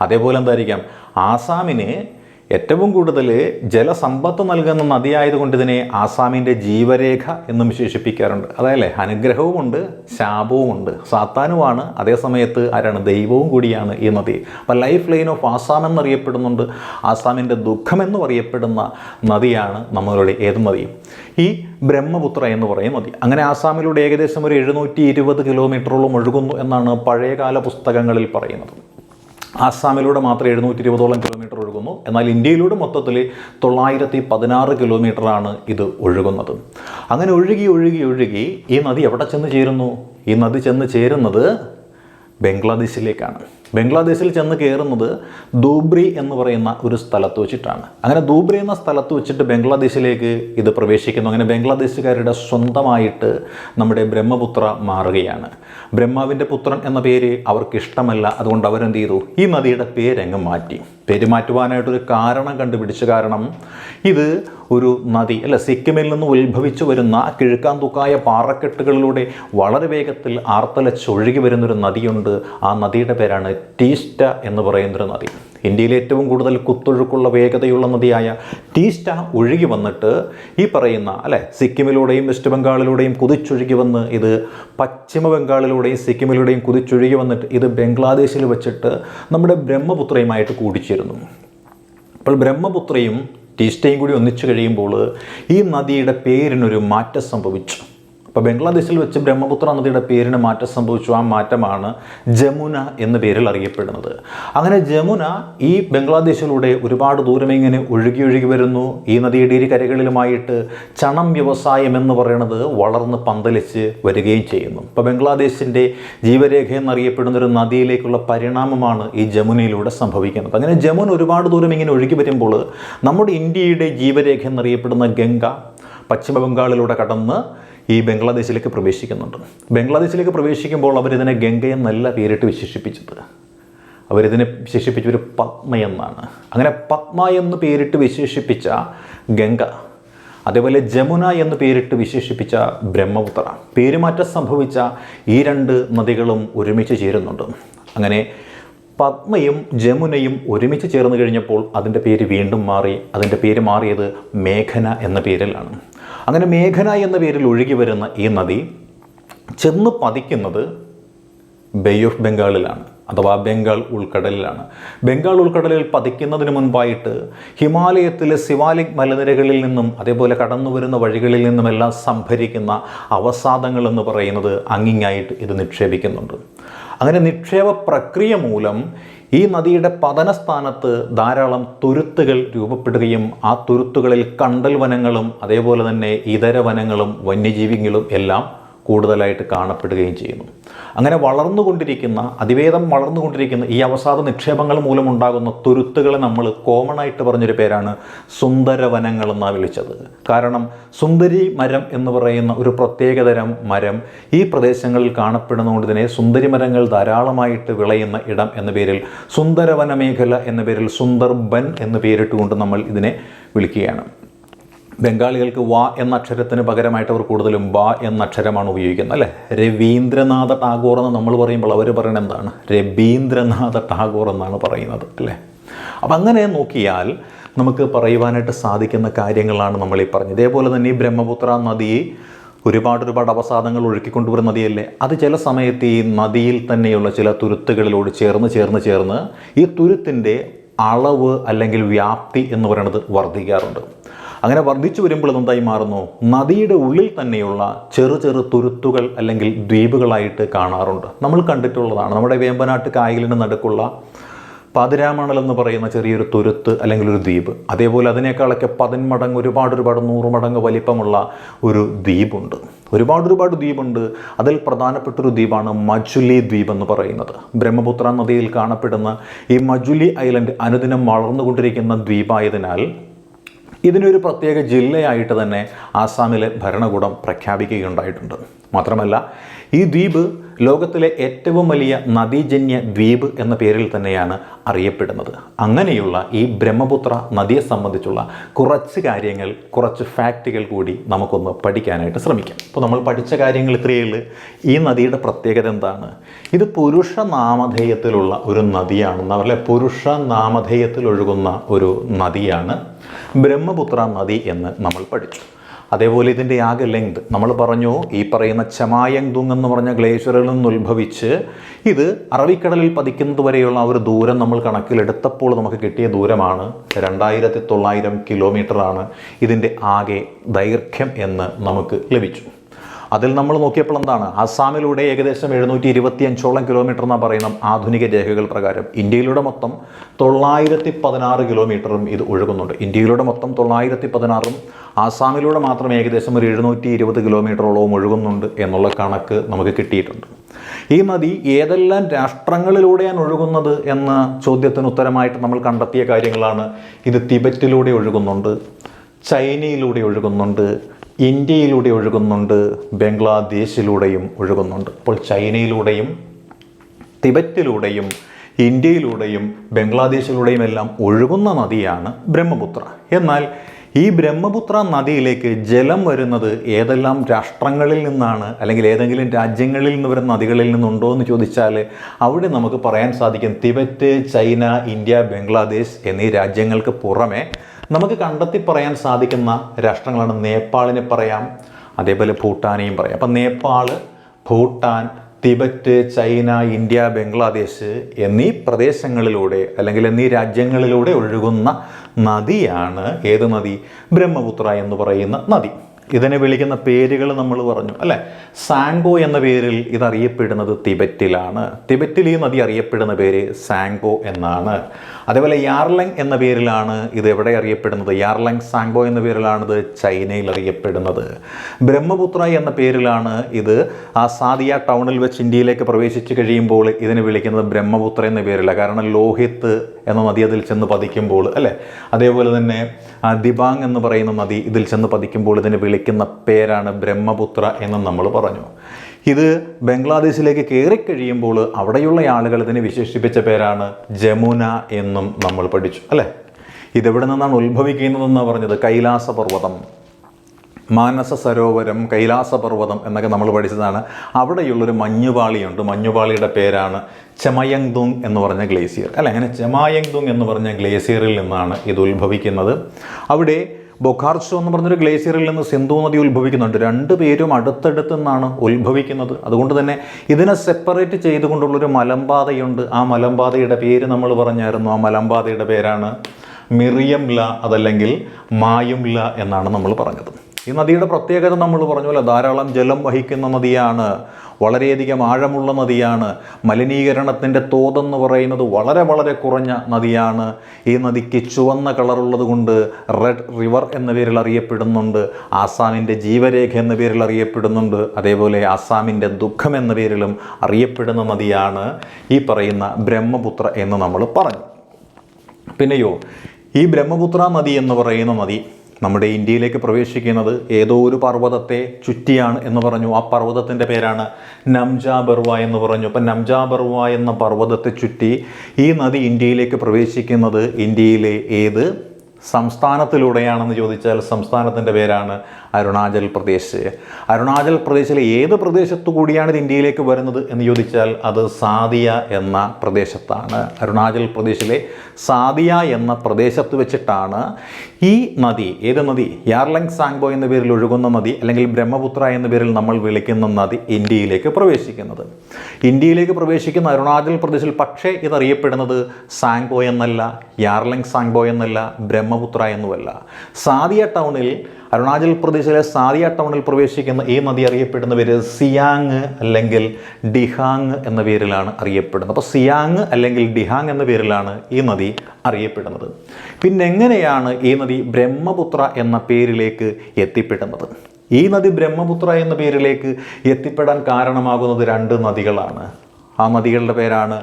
അതേപോലെ എന്തായിരിക്കാം? ആസാമിന് ഏറ്റവും കൂടുതൽ ജലസമ്പത്ത് നൽകുന്ന നദിയായതുകൊണ്ട് ഇതിനെ ആസാമിന്റെ ജീവരേഖ എന്നും വിശേഷിപ്പിക്കാറുണ്ട്. അതല്ലേ അനുഗ്രഹവുമുണ്ട് ശാപവുമുണ്ട്. സാത്താനുമാണ് അതേസമയത്ത് ആരാണ് ദൈവവും കൂടിയാണ് ഈ നദി. അപ്പോൾ ലൈഫ് ലൈൻ ഓഫ് ആസാം എന്നറിയപ്പെടുന്നുണ്ട്. ആസാമിന്റെ ദുഃഖമെന്ന് പറയപ്പെടുന്ന നദിയാണ് നമ്മളുടെ ഏത് നദി? ഈ ബ്രഹ്മപുത്ര എന്ന് പറയുന്ന നദി. അങ്ങനെ ആസാമിലൂടെ ഏകദേശം ഒരു എഴുന്നൂറ്റി ഇരുപത് കിലോമീറ്ററോളം ഒഴുകുന്നു എന്നാണ് പഴയകാല പുസ്തകങ്ങളിൽ പറയുന്നത്. ആസാമിലൂടെ മാത്രം എഴുന്നൂറ്റി ഇരുപതോളം കിലോമീറ്റർ ഒഴുകുന്നു. എന്നാൽ ഇന്ത്യയിലൂടെ മൊത്തത്തിൽ തൊള്ളായിരത്തി പതിനാറ് കിലോമീറ്ററാണ് ഇത് ഒഴുകുന്നത്. അങ്ങനെ ഒഴുകി ഒഴുകി ഒഴുകി ഈ നദി എവിടെ ചെന്ന് ചേരുന്നു? ഈ നദി ചെന്ന് ചേരുന്നത് ബംഗ്ലാദേശിലേക്കാണ്. ബംഗ്ലാദേശിൽ ചെന്ന് കയറുന്നത് ദൂബ്രി എന്ന് പറയുന്ന ഒരു സ്ഥലത്ത് വെച്ചിട്ടാണ്. അങ്ങനെ ദൂബ്രി എന്ന സ്ഥലത്ത് വെച്ചിട്ട് ബംഗ്ലാദേശിലേക്ക് ഇത് പ്രവേശിക്കുന്നു. അങ്ങനെ ബംഗ്ലാദേശുകാരുടെ സ്വന്തമായിട്ട് നമ്മുടെ ബ്രഹ്മപുത്ര മാറുകയാണ്. ബ്രഹ്മാവിന്റെ പുത്രൻ എന്ന പേര് അവർക്ക് ഇഷ്ടമല്ല അതുകൊണ്ട് അവരെന്ത് ചെയ്തു ഈ നദിയുടെ പേരങ്ങ് മാറ്റി. പേര് മാറ്റുവാനായിട്ടൊരു കാരണം കണ്ടുപിടിച്ച കാരണം ഇത് ഒരു നദി അല്ല? സിക്കിമിൽ നിന്ന് ഉത്ഭവിച്ചു വരുന്ന കിഴക്കാൻ തൂക്കായ പാറക്കെട്ടുകളിലൂടെ വളരെ വേഗത്തിൽ ആർത്തലച്ചൊഴുകി വരുന്നൊരു നദിയുണ്ട്. ആ നദിയുടെ പേരാണ് ടീസ്റ്റ എന്ന് പറയുന്നൊരു നദി. ഇന്ത്യയിലെ ഏറ്റവും കൂടുതൽ കുത്തൊഴുക്കുള്ള വേഗതയുള്ള നദിയായ ടീസ്റ്റ ഒഴുകി വന്നിട്ട് ഈ പറയുന്ന അല്ലെ? സിക്കിമിലൂടെയും വെസ്റ്റ് ബംഗാളിലൂടെയും കുതിച്ചൊഴുകി വന്ന് ഇത് പശ്ചിമ ബംഗാളിലൂടെയും സിക്കിമിലൂടെയും കുതിച്ചൊഴുകി വന്നിട്ട് ഇത് ബംഗ്ലാദേശിൽ വെച്ചിട്ട് നമ്മുടെ ബ്രഹ്മപുത്രയുമായിട്ട് കൂടിച്ചേരുന്നു. അപ്പോൾ ബ്രഹ്മപുത്രയും ടീസ്റ്റയും കൂടി ഒന്നിച്ചു കഴിയുമ്പോൾ ഈ നദിയുടെ പേരിനൊരു മാറ്റം സംഭവിച്ചു. അപ്പോൾ ബംഗ്ലാദേശിൽ വെച്ച് ബ്രഹ്മപുത്ര നദിയുടെ പേരിന് മാറ്റം സംഭവിച്ചു. ആ മാറ്റമാണ് ജമുന എന്ന പേരിൽ അറിയപ്പെടുന്നത്. അങ്ങനെ ജമുന ഈ ബംഗ്ലാദേശിലൂടെ ഒരുപാട് ദൂരം ഇങ്ങനെ ഒഴുകി ഒഴുകി വരുന്നു. ഈ നദിയുടെ ഇരു കരകളിലുമായിട്ട് ചണം വ്യവസായം എന്ന് പറയുന്നത് വളർന്ന് പന്തലിച്ച് വരികയും ചെയ്യുന്നു. ഇപ്പോൾ ബംഗ്ലാദേശിന്റെ ജീവരേഖ എന്നറിയപ്പെടുന്ന ഒരു നദിയിലേക്കുള്ള പരിണാമമാണ് ഈ ജമുനയിലൂടെ സംഭവിക്കുന്നത്. അങ്ങനെ ജമുന ഒരുപാട് ദൂരം ഇങ്ങനെ ഒഴുകി വരുമ്പോൾ നമ്മുടെ ഇന്ത്യയുടെ ജീവരേഖ എന്നറിയപ്പെടുന്ന ഗംഗ പശ്ചിമ ബംഗാളിലൂടെ കടന്ന് ഈ ബംഗ്ലാദേശിലേക്ക് പ്രവേശിക്കുന്നുണ്ട്. ബംഗ്ലാദേശിലേക്ക് പ്രവേശിക്കുമ്പോൾ അവരിതിനെ ഗംഗ എന്നല്ല പേരിട്ട് വിശേഷിപ്പിച്ചത്. അവരിതിനെ വിശേഷിപ്പിച്ച ഒരു പത്മ എന്നാണ്. അങ്ങനെ പത്മ എന്ന് പേരിട്ട് വിശേഷിപ്പിച്ച ഗംഗ അതേപോലെ ജമുന എന്ന് പേരിട്ട് വിശേഷിപ്പിച്ച ബ്രഹ്മപുത്ര പേരുമാറ്റം സംഭവിച്ച ഈ രണ്ട് നദികളും ഒരുമിച്ച് ചേരുന്നുണ്ട്. അങ്ങനെ പത്മയും ജമുനയും ഒരുമിച്ച് ചേർന്ന് കഴിഞ്ഞപ്പോൾ അതിന്റെ പേര് വീണ്ടും മാറി അതിന്റെ പേര് മാറിയത് മേഘന എന്ന പേരിലാണ്. അങ്ങനെ മേഘന എന്ന പേരിൽ ഒഴുകി വരുന്ന ഈ നദി ചെന്ന് പതിക്കുന്നത് ബേ ഓഫ് ബംഗാളിലാണ് അഥവാ ബംഗാൾ ഉൾക്കടലിലാണ്. ബംഗാൾ ഉൾക്കടലിൽ പതിക്കുന്നതിന് മുൻപായിട്ട് ഹിമാലയത്തിലെ ശിവാലിക് മലനിരകളിൽ നിന്നും അതേപോലെ കടന്നു വരുന്ന വഴികളിൽ നിന്നുമെല്ലാം സംഭരിക്കുന്ന അവസാദങ്ങൾ എന്ന് പറയുന്നത് അങ്ങിങ്ങായിട്ട് ഇത് നിക്ഷേപിക്കുന്നുണ്ട്. അങ്ങനെ നിക്ഷേപ പ്രക്രിയ മൂലം ഈ നദിയുടെ പതനസ്ഥാനത്ത് ധാരാളം തുരുത്തുകൾ രൂപപ്പെടുകയും ആ തുരുത്തുകളിൽ കണ്ടൽ വനങ്ങളും അതേപോലെ തന്നെ ഇതര വനങ്ങളും വന്യജീവികളും എല്ലാം കൂടുതലായിട്ട് കാണപ്പെടുകയും ചെയ്യുന്നു. അങ്ങനെ വളർന്നുകൊണ്ടിരിക്കുന്ന അതിവേദം വളർന്നുകൊണ്ടിരിക്കുന്ന ഈ അവസാദ നിക്ഷേപങ്ങൾ മൂലമുണ്ടാകുന്ന തുരുത്തുകളെ നമ്മൾ കോമൺ ആയിട്ട് പറഞ്ഞൊരു പേരാണ് സുന്ദരവനങ്ങൾ എന്നാണ് വിളിച്ചത്. കാരണം സുന്ദരി മരം എന്ന് പറയുന്ന ഒരു പ്രത്യേകതരം മരം ഈ പ്രദേശങ്ങളിൽ കാണപ്പെടുന്നതുകൊണ്ട് തന്നെ സുന്ദരി മരങ്ങൾ ധാരാളമായിട്ട് വിളയുന്ന ഇടം എന്ന പേരിൽ സുന്ദരവന മേഖല എന്ന പേരിൽ സുന്ദർബൻ എന്ന് പേരിട്ടുകൊണ്ട് നമ്മൾ ഇതിനെ വിളിക്കുകയാണ്. ബംഗാളികൾക്ക് വ എന്ന അക്ഷരത്തിന് പകരമായിട്ട് അവർ കൂടുതലും വ എന്ന അക്ഷരമാണ് ഉപയോഗിക്കുന്നത് അല്ലേ? രവീന്ദ്രനാഥ ടാഗോർ എന്ന് നമ്മൾ പറയുമ്പോൾ അവർ പറയുന്നത് എന്താണ്? രവീന്ദ്രനാഥ ടാഗോർ എന്നാണ് പറയുന്നത് അല്ലേ? അപ്പം അങ്ങനെ നോക്കിയാൽ നമുക്ക് പറയുവാനായിട്ട് സാധിക്കുന്ന കാര്യങ്ങളാണ് നമ്മൾ ഈ പറഞ്ഞത്. ഇതേപോലെ തന്നെ ഈ ബ്രഹ്മപുത്ര നദി ഒരുപാട് ഒരുപാട് അവസാദങ്ങൾ ഒഴുക്കിക്കൊണ്ടുവരുന്ന നദിയല്ലേ? അത് ചില സമയത്ത് ഈ നദിയിൽ തന്നെയുള്ള ചില തുരുത്തുകളിലോട് ചേർന്ന് ചേർന്ന് ചേർന്ന് ഈ തുരുത്തിന്റെ അളവ് അല്ലെങ്കിൽ വ്യാപ്തി എന്ന് പറയുന്നത് വർദ്ധിക്കാറുണ്ട്. അങ്ങനെ വർദ്ധിച്ചു വരുമ്പോൾ എന്തായി മാറുന്നു? നദിയുടെ ഉള്ളിൽ തന്നെയുള്ള ചെറു ചെറു തുരുത്തുകൾ അല്ലെങ്കിൽ ദ്വീപുകളായിട്ട് കാണാറുണ്ട്. നമ്മൾ കണ്ടിട്ടുള്ളതാണ്. നമ്മുടെ വേമ്പനാട്ട് കായലിന് നടുക്കുള്ള പതിരാമണൽ എന്ന് പറയുന്ന ചെറിയൊരു തുരുത്ത് അല്ലെങ്കിൽ ഒരു ദ്വീപ്. അതേപോലെ അതിനേക്കാളൊക്കെ പതിന്മടങ്ങ് ഒരുപാട് ഒരുപാട് നൂറ് മടങ്ങ് വലിപ്പമുള്ള ഒരു ദ്വീപുണ്ട്. ഒരുപാട് ഒരുപാട് ദ്വീപുണ്ട്. അതിൽ പ്രധാനപ്പെട്ട ഒരു ദ്വീപാണ് മജുലി ദ്വീപ് എന്ന് പറയുന്നത്. ബ്രഹ്മപുത്ര നദിയിൽ കാണപ്പെടുന്ന ഈ മജുലി ഐലൻഡ് അനുദിനം വളർന്നുകൊണ്ടിരിക്കുന്ന ദ്വീപായതിനാൽ ഇതിനൊരു പ്രത്യേക ജില്ലയായിട്ട് തന്നെ ആസാമിലെ ഭരണകൂടം പ്രഖ്യാപിക്കുകയുണ്ടായിട്ടുണ്ട്. മാത്രമല്ല ഈ ദ്വീപ് ലോകത്തിലെ ഏറ്റവും വലിയ നദീജന്യ ദ്വീപ് എന്ന പേരിൽ തന്നെയാണ് അറിയപ്പെടുന്നത്. അങ്ങനെയുള്ള ഈ ബ്രഹ്മപുത്ര നദിയെ സംബന്ധിച്ചുള്ള കുറച്ച് കാര്യങ്ങൾ കുറച്ച് ഫാക്റ്റുകൾ കൂടി നമുക്കൊന്ന് പഠിക്കാനായിട്ട് ശ്രമിക്കാം. അപ്പോൾ നമ്മൾ പഠിച്ച കാര്യങ്ങൾ ഇത്രയേ ഈ നദിയുടെ പ്രത്യേകത എന്താണ്? ഇത് പുരുഷ നാമധേയത്തിലുള്ള ഒരു നദിയാണെന്ന് അവരുടെ പുരുഷ നാമധേയത്തിൽ ഒഴുകുന്ന ഒരു നദിയാണ് ബ്രഹ്മപുത്ര നദി എന്ന് നമ്മൾ പഠിച്ചു. അതേപോലെ ഇതിന്റെ ആകെ ലെങ്ത് നമ്മൾ പറഞ്ഞു ഈ പറയുന്ന ചമായങ്തുങ് എന്ന് പറഞ്ഞ ഗ്ലേഷ്യറിൽ നിന്ന് ഉത്ഭവിച്ച് ഇത് അറബിക്കടലിൽ പതിക്കുന്നത് വരെയുള്ള ഒരു ദൂരം നമ്മൾ കണക്കിലെടുത്തപ്പോൾ നമുക്ക് കിട്ടിയ ദൂരമാണ് രണ്ടായിരത്തി തൊള്ളായിരം കിലോമീറ്ററാണ് ഇതിന്റെ ആകെ ദൈർഘ്യം എന്ന് നമുക്ക് ലഭിച്ചു. അതിൽ നമ്മൾ നോക്കിയപ്പോൾ എന്താണ്? അസാമിലൂടെ ഏകദേശം എഴുന്നൂറ്റി ഇരുപത്തി അഞ്ചോളം കിലോമീറ്റർ എന്നാണ് പറയുന്ന ആധുനിക രേഖകൾ പ്രകാരം ഇന്ത്യയിലൂടെ മൊത്തം തൊള്ളായിരത്തി പതിനാറ് കിലോമീറ്ററും ഇത് ഒഴുകുന്നുണ്ട്. ഇന്ത്യയിലൂടെ മൊത്തം തൊള്ളായിരത്തി പതിനാറും ആസാമിലൂടെ മാത്രം ഏകദേശം ഒരു എഴുന്നൂറ്റി ഇരുപത് കിലോമീറ്ററോളവും ഒഴുകുന്നുണ്ട് എന്നുള്ള കണക്ക് നമുക്ക് കിട്ടിയിട്ടുണ്ട്. ഈ നദി ഏതെല്ലാം രാഷ്ട്രങ്ങളിലൂടെയാണ് ഒഴുകുന്നത് എന്ന ചോദ്യത്തിന് ഉത്തരമായിട്ട് നമ്മൾ കണ്ടെത്തിയ കാര്യങ്ങളാണ് ഇത് തിബറ്റിലൂടെ ഒഴുകുന്നുണ്ട് ചൈനയിലൂടെ ഒഴുകുന്നുണ്ട് ഇന്ത്യയിലൂടെ ഒഴുകുന്നുണ്ട് ബംഗ്ലാദേശിലൂടെയും ഒഴുകുന്നുണ്ട്. അപ്പോൾ ചൈനയിലൂടെയും തിബറ്റിലൂടെയും ഇന്ത്യയിലൂടെയും ബംഗ്ലാദേശിലൂടെയും എല്ലാം ഒഴുകുന്ന നദിയാണ് ബ്രഹ്മപുത്ര. എന്നാൽ ഈ ബ്രഹ്മപുത്ര നദിയിലേക്ക് ജലം വരുന്നത് ഏതെല്ലാം രാഷ്ട്രങ്ങളിൽ നിന്നാണ് അല്ലെങ്കിൽ ഏതെങ്കിലും രാജ്യങ്ങളിൽ നിന്ന് വരുന്ന നദികളിൽ നിന്നുണ്ടോ എന്ന് ചോദിച്ചാൽ അവിടെ നമുക്ക് പറയാൻ സാധിക്കും തിബറ്റ് ചൈന ഇന്ത്യ ബംഗ്ലാദേശ് എന്നീ രാജ്യങ്ങൾക്ക് പുറമെ നമുക്ക് കണ്ടെത്തി പറയാൻ സാധിക്കുന്ന രാഷ്ട്രങ്ങളാണ് നേപ്പാളിനെ പറയാം അതേപോലെ ഭൂട്ടാനെയും പറയാം. അപ്പം Nepal Bhutan Tibet China India Bangladesh എന്നീ പ്രദേശങ്ങളിലൂടെ അല്ലെങ്കിൽ എന്നീ രാജ്യങ്ങളിലൂടെ ഒഴുകുന്ന നദിയാണ് ഏത് നദി? ബ്രഹ്മപുത്ര എന്ന് പറയുന്ന നദി. ഇതിനെ വിളിക്കുന്ന പേരുകൾ നമ്മൾ പറഞ്ഞു അല്ലേ? സാങ്കോ എന്ന പേരിൽ ഇത് തിബറ്റിലാണ് തിബറ്റിൽ ഈ നദി അറിയപ്പെടുന്ന പേര് സാങ്കോ എന്നാണ്. അതേപോലെ യാർലങ് എന്ന പേരിലാണ് ഇത് എവിടെ അറിയപ്പെടുന്നത്? യാർലങ് സാങ്ബോ എന്ന പേരിലാണ് ഇത് ചൈനയിൽ അറിയപ്പെടുന്നത്. ബ്രഹ്മപുത്ര എന്ന പേരിലാണ് ഇത് ആ സാദിയ ടൗണിൽ വെച്ച് ഇന്ത്യയിലേക്ക് പ്രവേശിച്ച് കഴിയുമ്പോൾ ഇതിനെ വിളിക്കുന്നത് ബ്രഹ്മപുത്ര എന്ന പേരില്ല. കാരണം ലോഹിത്ത് എന്ന നദി അതിൽ ചെന്ന് പതിക്കുമ്പോൾ അല്ലേ? അതേപോലെ തന്നെ ദിബാങ് എന്ന് പറയുന്ന നദി ഇതിൽ ചെന്ന് പതിക്കുമ്പോൾ ഇതിനെ വിളിക്കുന്ന പേരാണ് ബ്രഹ്മപുത്ര എന്ന് നമ്മൾ പറഞ്ഞു. ഇത് ബംഗ്ലാദേശിലേക്ക് കയറിക്കഴിയുമ്പോൾ അവിടെയുള്ള ആളുകൾ ഇതിനെ വിശേഷിപ്പിച്ച പേരാണ് ജമുന എന്നും നമ്മൾ പഠിച്ചു അല്ലേ? ഇതെവിടെ നിന്നാണ് ഉത്ഭവിക്കുന്നതെന്നാണ് പറഞ്ഞത്? കൈലാസ പർവതം മാനസ സരോവരം കൈലാസപർവതം എന്നൊക്കെ നമ്മൾ പഠിച്ചതാണ്. അവിടെയുള്ളൊരു മഞ്ഞുപാളിയുണ്ട്. മഞ്ഞുപാളിയുടെ പേരാണ് ചെമയങ്തുങ് എന്ന് പറഞ്ഞ ഗ്ലേസിയർ. അല്ല? അങ്ങനെ ചെമായങ്തുങ് എന്ന് പറഞ്ഞ ഗ്ലേസിയറിൽ നിന്നാണ് ഇത് ഉത്ഭവിക്കുന്നത്. അവിടെ ബൊഖാർച്ചോ എന്ന് പറഞ്ഞൊരു ഗ്ലേസിയറിൽ നിന്ന് സിന്ധു നദി ഉത്ഭവിക്കുന്നുണ്ട്. രണ്ട് പേരും അടുത്തടുത്ത് നിന്നാണ് ഉത്ഭവിക്കുന്നത്. അതുകൊണ്ട് തന്നെ ഇതിനെ സെപ്പറേറ്റ് ചെയ്തുകൊണ്ടുള്ളൊരു മലമ്പാതയുണ്ട്. ആ മലമ്പാതയുടെ പേര് നമ്മൾ പറഞ്ഞായിരുന്നു. ആ മലമ്പാതയുടെ പേരാണ് മിറിയംല അതല്ലെങ്കിൽ മായും ല എന്നാണ് നമ്മൾ പറഞ്ഞത്. ഈ നദിയുടെ പ്രത്യേകത നമ്മൾ പറഞ്ഞ പോലെ ധാരാളം ജലം വഹിക്കുന്ന നദിയാണ് വളരെയധികം ആഴമുള്ള നദിയാണ്. മലിനീകരണത്തിന്റെ തോതെന്ന് പറയുന്നത് വളരെ വളരെ കുറഞ്ഞ നദിയാണ്. ഈ നദിക്ക് ചുവന്ന കളറുള്ളത് കൊണ്ട് റെഡ് റിവർ എന്ന പേരിൽ അറിയപ്പെടുന്നുണ്ട്. ആസാമിന്റെ ജീവരേഖ എന്ന പേരിൽ അറിയപ്പെടുന്നുണ്ട്. അതേപോലെ ആസാമിന്റെ ദുഃഖം എന്ന പേരിലും അറിയപ്പെടുന്ന നദിയാണ് ഈ പറയുന്ന ബ്രഹ്മപുത്ര എന്ന് നമ്മൾ പറഞ്ഞു. പിന്നെയോ ഈ ബ്രഹ്മപുത്ര നദി എന്ന് പറയുന്ന നദി നമ്മുടെ ഇന്ത്യയിലേക്ക് പ്രവേശിക്കുന്നത് ഏതോ ഒരു പർവതത്തെ ചുറ്റിയാണ് എന്ന് പറഞ്ഞു. ആ പർവതത്തിന്റെ പേരാണ് നംജാ ബർവ എന്ന് പറഞ്ഞു. അപ്പം നംജാ ബർവ എന്ന പർവതത്തെ ചുറ്റി ഈ നദി ഇന്ത്യയിലേക്ക് പ്രവേശിക്കുന്നത് ഇന്ത്യയിലെ ഏത് സംസ്ഥാനത്തിലൂടെയാണെന്ന് ചോദിച്ചാൽ സംസ്ഥാനത്തിന്റെ പേരാണ് അരുണാചൽ പ്രദേശ്. അരുണാചൽ പ്രദേശിലെ ഏത് പ്രദേശത്തു കൂടിയാണ് ഇത് ഇന്ത്യയിലേക്ക് വരുന്നത് എന്ന് ചോദിച്ചാൽ അത് സാദിയ എന്ന പ്രദേശത്താണ്. അരുണാചൽ പ്രദേശിലെ സാദിയ എന്ന പ്രദേശത്ത് വെച്ചിട്ടാണ് ഈ നദി ഏത് നദി? യാർലങ് സാങ്ബോ എന്ന പേരിൽ ഒഴുകുന്ന നദി അല്ലെങ്കിൽ ബ്രഹ്മപുത്ര എന്ന പേരിൽ നമ്മൾ വിളിക്കുന്ന നദി ഇന്ത്യയിലേക്ക് പ്രവേശിക്കുന്നത്. ഇന്ത്യയിലേക്ക് പ്രവേശിക്കുന്ന അരുണാചൽ പ്രദേശിൽ പക്ഷേ ഇതറിയപ്പെടുന്നത് സാങ്ബോ എന്നല്ല യാർലങ് സാങ്ബോ എന്നല്ല ബ്രഹ്മപുത്ര എന്നുമല്ല. സാദിയ ടൗണിൽ അരുണാചൽ പ്രദേശിലെ സാദിയ ടൗണിൽ പ്രവേശിക്കുന്ന ഈ നദി അറിയപ്പെടുന്ന പേര് സിയാങ് അല്ലെങ്കിൽ ഡിഹാങ് എന്ന പേരിലാണ് അറിയപ്പെടുന്നത്. അപ്പോൾ സിയാങ് അല്ലെങ്കിൽ ഡിഹാങ് എന്ന പേരിലാണ് ഈ നദി അറിയപ്പെടുന്നത്. പിന്നെ എങ്ങനെയാണ് ഈ നദി ബ്രഹ്മപുത്ര എന്ന പേരിലേക്ക് എത്തിപ്പെടുന്നത്? ഈ നദി ബ്രഹ്മപുത്ര എന്ന പേരിലേക്ക് എത്തിപ്പെടാൻ കാരണമാകുന്നത് രണ്ട് നദികളാണ്. ആ നദികളുടെ പേരാണ്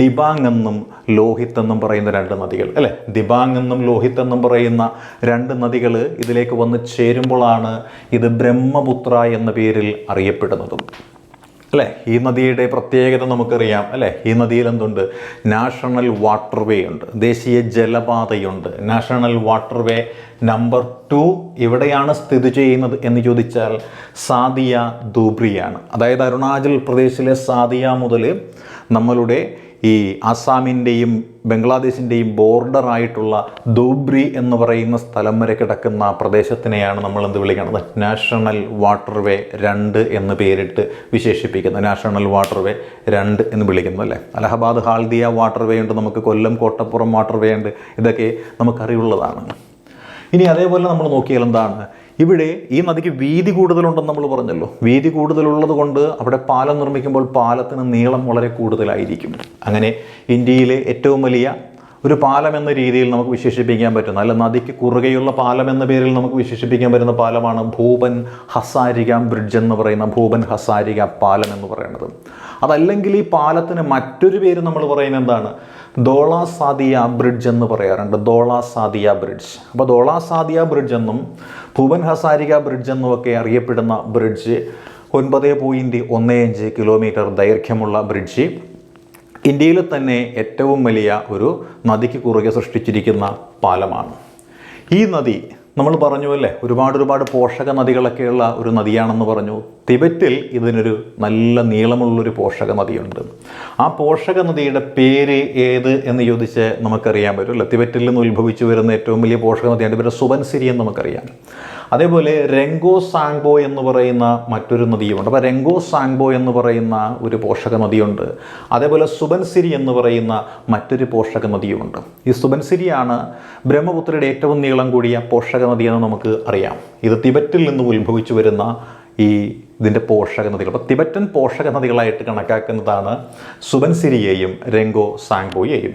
ഡിബാങ് എന്നും ലോഹിത് എന്നും പറയുന്ന രണ്ട് നദികൾ അല്ലേ? ദിബാങ് എന്നും ലോഹിത് എന്നും പറയുന്ന രണ്ട് നദികൾ ഇതിലേക്ക് വന്ന് ചേരുമ്പോഴാണ് ഇത് ബ്രഹ്മപുത്ര എന്ന പേരിൽ അറിയപ്പെടുന്നതും. അല്ലേ? ഈ നദിയുടെ പ്രത്യേകത നമുക്കറിയാം അല്ലേ? ഈ നദിയിൽ എന്തുണ്ട്? നാഷണൽ വാട്ടർവേ ഉണ്ട് ദേശീയ ജലപാതയുണ്ട്. നാഷണൽ വാട്ടർവേ നമ്പർ ടു എവിടെയാണ് സ്ഥിതി ചെയ്യുന്നത് എന്ന് ചോദിച്ചാൽ സാദിയ ധൂബ്രിയാണ് അതായത് അരുണാചൽ പ്രദേശിലെ സാദിയ മുതൽ നമ്മളുടെ ഈ ആസാമിന്റെയും ബംഗ്ലാദേശിന്റെയും ബോർഡറായിട്ടുള്ള ധൂബ്രി എന്ന് പറയുന്ന സ്ഥലം വരെ കിടക്കുന്ന പ്രദേശത്തിനെയാണ് നമ്മൾ എന്ത് വിളിക്കുന്നത് നാഷണൽ വാട്ടർവേ രണ്ട് എന്ന് പേരിട്ട് വിശേഷിപ്പിക്കുന്നത് നാഷണൽ വാട്ടർവേ രണ്ട് എന്ന് വിളിക്കുന്നത് അല്ലേ? അലഹബാദ് ഹാൽദിയ വാട്ടർവേ ഉണ്ട് നമുക്ക് കൊല്ലം കോട്ടപ്പുറം വാട്ടർവേ ഉണ്ട്. ഇതൊക്കെ നമുക്കറിവുള്ളതാണ്. ഇനി അതേപോലെ നമ്മൾ നോക്കിയാൽ എന്താണ്? ഇവിടെ ഈ നദിക്ക് വീതി കൂടുതലുണ്ടെന്ന് നമ്മൾ പറഞ്ഞല്ലോ. വീതി കൂടുതലുള്ളത് കൊണ്ട് അവിടെ പാലം നിർമ്മിക്കുമ്പോൾ പാലത്തിന് നീളം വളരെ കൂടുതലായിരിക്കും. അങ്ങനെ ഇന്ത്യയിലെ ഏറ്റവും വലിയ ഒരു പാലം എന്ന രീതിയിൽ നമുക്ക് വിശേഷിപ്പിക്കാൻ പറ്റുന്ന അല്ല നദിക്ക് കുറുകെയുള്ള പാലം എന്ന പേരിൽ നമുക്ക് വിശേഷിപ്പിക്കാൻ പറ്റുന്ന പാലമാണ് ഭൂപൻ ഹസാരിക ബ്രിഡ്ജ് എന്ന് പറയുന്ന ഭൂപൻ ഹസാരിക പാലം എന്ന് പറയുന്നത്. അതല്ലെങ്കിൽ ഈ പാലത്തിന് മറ്റൊരു പേര് നമ്മൾ പറയുന്നത് എന്താണ്? ദോള സാദിയ ബ്രിഡ്ജ് എന്ന് പറയാറുണ്ട്. ദോളാസാദിയ ബ്രിഡ്ജ്. അപ്പോൾ ദോളാസാദിയ ബ്രിഡ്ജ് എന്നും ഭൂപൻ ഹസാരിക ബ്രിഡ്ജ് എന്നും ഒക്കെ അറിയപ്പെടുന്ന ബ്രിഡ്ജ് ഒൻപത് പോയിന്റ് ഒന്ന് അഞ്ച് കിലോമീറ്റർ ദൈർഘ്യമുള്ള ബ്രിഡ്ജ്. ഇന്ത്യയിൽ തന്നെ ഏറ്റവും വലിയ ഒരു നദിക്ക് കുറുകെ സൃഷ്ടിച്ചിരിക്കുന്ന പാലമാണ്. ഈ നദി നമ്മൾ പറഞ്ഞു അല്ലേ ഒരുപാട് ഒരുപാട് പോഷക നദികളൊക്കെയുള്ള ഒരു നദിയാണെന്ന് പറഞ്ഞു. തിബറ്റിൽ ഇതിനൊരു നല്ല നീളമുള്ളൊരു പോഷക നദിയുണ്ട്. ആ പോഷക നദിയുടെ പേര് ഏത് എന്ന് ചോദിച്ച് നമുക്കറിയാൻ പറ്റും അല്ലേ? തിബറ്റിൽ നിന്ന് ഉത്ഭവിച്ചു വരുന്ന ഏറ്റവും വലിയ പോഷക നദിയാണ്. ഇവരുടെ സുബൻസിരി എന്ന് നമുക്കറിയാം. അതേപോലെ രംഗോ സാങ്ബോ എന്ന് പറയുന്ന മറ്റൊരു നദിയുമുണ്ട്. അപ്പോൾ രംഗോ സാങ്ബോ എന്ന് പറയുന്ന ഒരു പോഷക നദിയുണ്ട്. അതേപോലെ സുബൻസിരി എന്ന് പറയുന്ന മറ്റൊരു പോഷക നദിയുമുണ്ട്. ഈ സുബൻസിരിയാണ് ബ്രഹ്മപുത്രയുടെ ഏറ്റവും നീളം കൂടിയ പോഷക നദിയെന്ന് നമുക്ക് അറിയാം. ഇത് തിബറ്റിൽ നിന്ന് ഉത്ഭവിച്ചു വരുന്ന ഈ ഇതിന്റെ പോഷക നദികൾ. അപ്പോൾ തിബറ്റൻ പോഷക നദികളായിട്ട് കണക്കാക്കുന്നതാണ് സുബൻസിരിയെയും രംഗോ സാങ്ബോയെയും.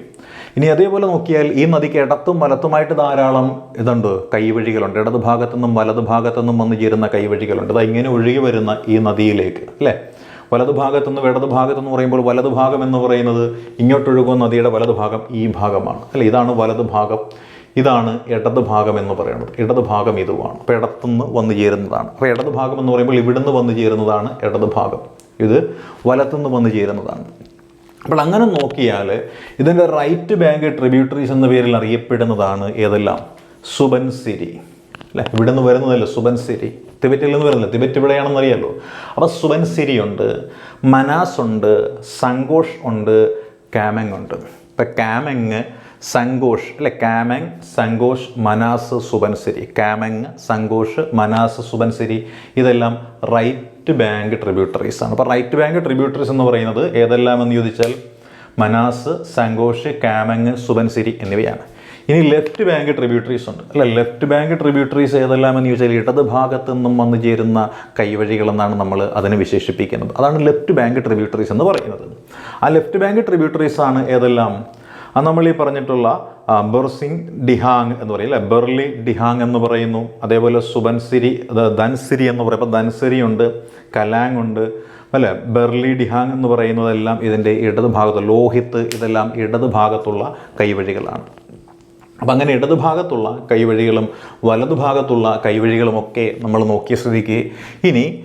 ഇനി അതേപോലെ നോക്കിയാൽ ഈ നദിക്ക് ഇടത്തും വലത്തുമായിട്ട് ധാരാളം ഇതുണ്ട് കൈവഴികളുണ്ട്. ഇടത് ഭാഗത്തു നിന്നും വലത് ഭാഗത്തു നിന്നും വന്നു ചേരുന്ന കൈവഴികളുണ്ട്. അത് ഇങ്ങനെ ഒഴുകി വരുന്ന ഈ നദിയിലേക്ക് അല്ലേ? വലത് ഭാഗത്തുനിന്ന് ഇടത് ഭാഗത്തെന്ന് പറയുമ്പോൾ വലത് ഭാഗം എന്ന് പറയുന്നത് ഇങ്ങോട്ടൊഴുകുന്ന നദിയുടെ വലത് ഭാഗം ഈ ഭാഗമാണ് അല്ലേ? ഇതാണ് വലത് ഭാഗം ഇതാണ് ഇടത് ഭാഗം എന്ന് പറയുന്നത്. ഇടത് ഭാഗം ഇതുമാണ് അപ്പോൾ ഇടത്തുനിന്ന് വന്നു ചേരുന്നതാണ്. അപ്പോൾ ഇടത് ഭാഗം എന്ന് പറയുമ്പോൾ ഇവിടുന്ന് വന്നു ചേരുന്നതാണ് ഇടത് ഭാഗം ഇത് വലത്തുനിന്ന് വന്നു ചേരുന്നതാണ്. അപ്പോൾ അങ്ങനെ നോക്കിയാൽ ഇതിന്റെ റൈറ്റ് ബാങ്ക് ട്രിബ്യൂട്ടറീസ് എന്ന പേരിൽ അറിയപ്പെടുന്നതാണ് ഏതെല്ലാം? സുബൻസിരി അല്ലേ? ഇവിടെ നിന്ന് വരുന്നതല്ല സുബൻസിരി തിബറ്റിൽ നിന്ന് വരുന്നില്ല തിബറ്റ് ഇവിടെയാണെന്ന് അറിയാമല്ലോ അപ്പോൾ സുബൻസിരി ഉണ്ട് മനാസ് ഉണ്ട് സങ്കോഷ് ഉണ്ട് കാമെങ് ഉണ്ട്. ഇപ്പം കാമെങ് സങ്കോഷ് അല്ലെ? കാമെങ് സങ്കോഷ് മനാസ് സുബൻസിരി കാമെങ് സങ്കോഷ് മനാസ് സുബൻസിരി ഇതെല്ലാം റൈറ്റ് ബാങ്ക് ട്രിബ്യൂട്ടറീസ് ആണ്. അപ്പോൾ റൈറ്റ് ബാങ്ക് ട്രിബ്യൂട്ടറീസ് എന്ന് പറയുന്നത് ഏതെല്ലാം എന്ന് ചോദിച്ചാൽ മനാസ് സങ്കോഷ് കാമങ് സുബൻസിരി എന്നിവയാണ്. ഇനി ലെഫ്റ്റ് ബാങ്ക് ട്രിബ്യൂട്ടറീസ് ഉണ്ട്. അല്ല ലെഫ്റ്റ് ബാങ്ക് ട്രിബ്യൂട്ടറീസ് ഏതെല്ലാം എന്ന് ചോദിച്ചാൽ ഇടത് ഭാഗത്തു നിന്നും വന്നു ചേരുന്ന കൈവഴികളെന്നാണ് നമ്മൾ അതിനെ വിശേഷിപ്പിക്കുന്നത്. അതാണ് ലെഫ്റ്റ് ബാങ്ക് ട്രിബ്യൂട്ടറീസ് എന്ന് പറയുന്നത്. ആ ലെഫ്റ്റ് ബാങ്ക് ട്രിബ്യൂട്ടറീസ് ആണ് ഏതെല്ലാം? നമ്മൾ ഈ പറഞ്ഞിട്ടുള്ള ബെർസിംഗ് ഡിഹാങ് എന്ന് പറയും അല്ലേ? ബെർലി ഡിഹാങ് എന്ന് പറയുന്നു. അതേപോലെ സുബൻസിരി ധൻസിരി എന്ന് പറയുമ്പോൾ ധൻസിരി ഉണ്ട് കലാങ് ഉണ്ട് അല്ലേ? ബെർലി ഡിഹാങ് എന്ന് പറയുന്നതെല്ലാം ഇതിന്റെ ഇടത് ഭാഗത്ത് ലോഹിത്ത് ഇതെല്ലാം ഇടത് ഭാഗത്തുള്ള കൈവഴികളാണ്. അപ്പം അങ്ങനെ ഇടതുഭാഗത്തുള്ള കൈവഴികളും വലതുഭാഗത്തുള്ള കൈവഴികളുമൊക്കെ നമ്മൾ നോക്കിയ സ്ഥിതിക്ക് ഇനി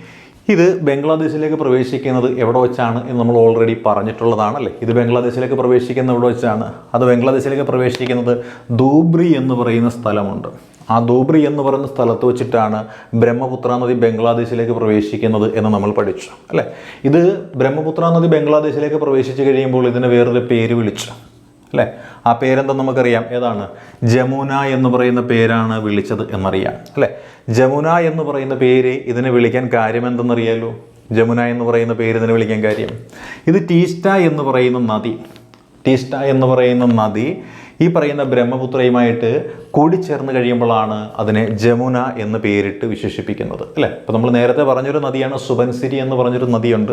ഇത് ബംഗ്ലാദേശിലേക്ക് പ്രവേശിക്കുന്നത് എവിടെ വെച്ചാണ് എന്ന് നമ്മൾ ഓൾറെഡി പറഞ്ഞിട്ടുള്ളതാണല്ലേ? ഇത് ബംഗ്ലാദേശിലേക്ക് പ്രവേശിക്കുന്നത് എവിടെ വെച്ചാണ്? അത് ബംഗ്ലാദേശിലേക്ക് പ്രവേശിക്കുന്നത് ദൂബ്രി എന്ന് പറയുന്ന സ്ഥലമുണ്ട്. ആ ദൂബ്രി എന്ന് പറയുന്ന സ്ഥലത്ത് വെച്ചിട്ടാണ് ബ്രഹ്മപുത്ര നദി ബംഗ്ലാദേശിലേക്ക് പ്രവേശിക്കുന്നത് എന്ന് നമ്മൾ പഠിച്ചു അല്ലേ? ഇത് ബ്രഹ്മപുത്ര നദി ബംഗ്ലാദേശിലേക്ക് പ്രവേശിച്ചു കഴിയുമ്പോൾ ഇതിന് വേറൊരു പേര് വിളിച്ചു. അല്ലേ? ആ പേരെന്താ നമുക്കറിയാം. ഏതാണ്? ജമുന എന്ന് പറയുന്ന പേരാണ് വിളിച്ചത് എന്നറിയാം. അല്ലേ? ജമുന എന്ന് പറയുന്ന പേര് ഇതിനെ വിളിക്കാൻ കാര്യം എന്തെന്നറിയാലോ? ജമുന എന്ന് പറയുന്ന പേര് ഇതിനെ വിളിക്കാൻ കാര്യം. ഇത് ടീസ്റ്റ എന്ന് പറയുന്ന നദി. ടീസ്റ്റ എന്ന് പറയുന്ന നദി ഈ പറയുന്ന ബ്രഹ്മപുത്രയുമായിട്ട് കൂടിച്ചേർന്ന് കഴിയുമ്പോഴാണ് അതിനെ ജമുന എന്ന് പേരിട്ട് വിശേഷിപ്പിക്കുന്നത് അല്ലേ? അപ്പോൾ നമ്മൾ നേരത്തെ പറഞ്ഞൊരു നദിയാണ് സുബൻസിരി എന്ന് പറഞ്ഞൊരു നദിയുണ്ട്.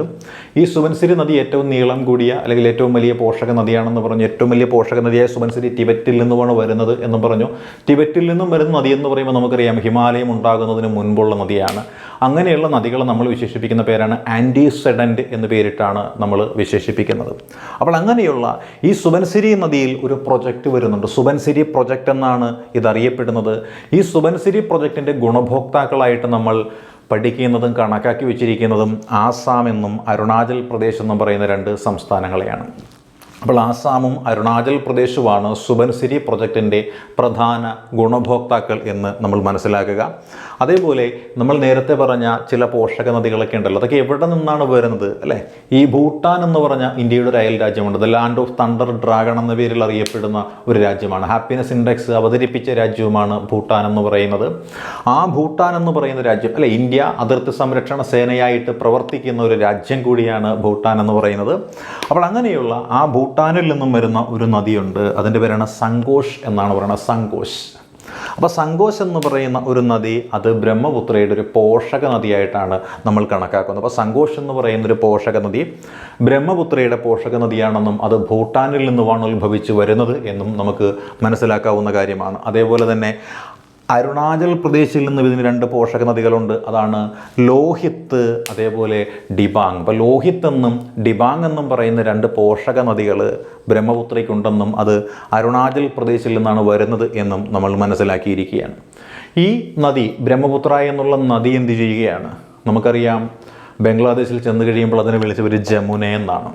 ഈ സുബൻസിരി നദി ഏറ്റവും നീളം കൂടിയ അല്ലെങ്കിൽ ഏറ്റവും വലിയ പോഷക നദിയാണെന്ന് പറഞ്ഞു. ഏറ്റവും വലിയ പോഷക നദിയായ സുബൻസിരി ടിബറ്റിൽ നിന്നുമാണ് വരുന്നത് എന്നും പറഞ്ഞു. ടിബറ്റിൽ നിന്നും വരുന്ന നദി എന്ന് പറയുമ്പോൾ നമുക്കറിയാം ഹിമാലയം ഉണ്ടാകുന്നതിന് മുൻപുള്ള നദിയാണ്. അങ്ങനെയുള്ള നദികളെ നമ്മൾ വിശേഷിപ്പിക്കുന്ന പേരാണ് ആന്റിസെഡന്റ് എന്ന് പേരിട്ടാണ് നമ്മൾ വിശേഷിപ്പിക്കുന്നത്. അപ്പോൾ അങ്ങനെയുള്ള ഈ സുബൻസിരി നദിയിൽ ഒരു പ്രൊജക്റ്റ് വരുന്നുണ്ട്. സുബൻസിരി പ്രൊജക്റ്റ് എന്നാണ് ഇതറിയപ്പെടുന്നത്. ഈ സുബൻസിരി പ്രൊജക്റ്റിന്റെ ഗുണഭോക്താക്കളായിട്ട് നമ്മൾ പഠിക്കുന്നതും കണക്കാക്കി വെച്ചിരിക്കുന്നതും ആസാം എന്നും അരുണാചൽ പ്രദേശ് എന്നും പറയുന്ന രണ്ട് സംസ്ഥാനങ്ങളെയാണ്. അപ്പോൾ ആസാമും അരുണാചൽ പ്രദേശുമാണ് സുബൻസിരി പ്രൊജക്റ്റിന്റെ പ്രധാന ഗുണഭോക്താക്കൾ എന്ന് നമ്മൾ മനസ്സിലാക്കുക. അതേപോലെ നമ്മൾ നേരത്തെ പറഞ്ഞ ചില പോഷക നദികളൊക്കെ ഉണ്ടല്ലോ. അതൊക്കെ എവിടെ നിന്നാണ് വരുന്നത് അല്ലേ? ഈ ഭൂട്ടാൻ എന്ന് പറഞ്ഞ ഇന്ത്യയുടെ ഒരു അയൽ രാജ്യമുണ്ട്. The land of thunder dragon എന്ന പേരിൽ അറിയപ്പെടുന്ന ഒരു രാജ്യമാണ്. ഹാപ്പിനെസ് ഇൻഡെക്സ് അവതരിപ്പിച്ച രാജ്യവുമാണ് ഭൂട്ടാൻ എന്ന് പറയുന്നത്. ആ ഭൂട്ടാൻ എന്ന് പറയുന്ന രാജ്യം അല്ലെ ഇന്ത്യ അതിർത്തി സംരക്ഷണ സേനയായിട്ട് പ്രവർത്തിക്കുന്ന ഒരു രാജ്യം കൂടിയാണ് ഭൂട്ടാൻ എന്ന് പറയുന്നത്. അപ്പോൾ അങ്ങനെയുള്ള ആ ഭൂട്ടാനിൽ നിന്നും വരുന്ന ഒരു നദിയുണ്ട്. അതിന്റെ പേരാണ് സങ്കോഷ് എന്നാണ് പറയുന്നത്. സങ്കോഷ്. അപ്പോൾ സങ്കോശ് എന്ന് പറയുന്ന ഒരു നദി അത് ബ്രഹ്മപുത്രയുടെ ഒരു പോഷക നദിയായിട്ടാണ് നമ്മൾ കണക്കാക്കുന്നത്. അപ്പോൾ സങ്കോഷ് എന്ന് പറയുന്ന ഒരു പോഷക നദി ബ്രഹ്മപുത്രയുടെ പോഷക നദിയാണെന്നും അത് ഭൂട്ടാനിൽ നിന്നുമാണ് ഉത്ഭവിച്ചു വരുന്നത് എന്നും നമുക്ക് മനസ്സിലാക്കാവുന്ന കാര്യമാണ്. അതേപോലെ തന്നെ അരുണാചൽ പ്രദേശിൽ നിന്ന് ഇതിന് രണ്ട് പോഷക നദികളുണ്ട്. അതാണ് ലോഹിത്ത് അതേപോലെ ഡിബാങ്. അപ്പോൾ ലോഹിത്ത് എന്നും ഡിബാങ് എന്നും പറയുന്ന രണ്ട് പോഷക നദികൾ ബ്രഹ്മപുത്രയ്ക്കുണ്ടെന്നും അത് അരുണാചൽ പ്രദേശിൽ നിന്നാണ് വരുന്നത് എന്നും നമ്മൾ മനസ്സിലാക്കിയിരിക്കുകയാണ്. ഈ നദി ബ്രഹ്മപുത്ര എന്നുള്ള നദി എന്ത് ചെയ്യുകയാണ്? നമുക്കറിയാം ബംഗ്ലാദേശിൽ ചെന്ന് കഴിയുമ്പോൾ അതിനെ വിളിച്ച ഒരു ജമുന എന്നാണ്.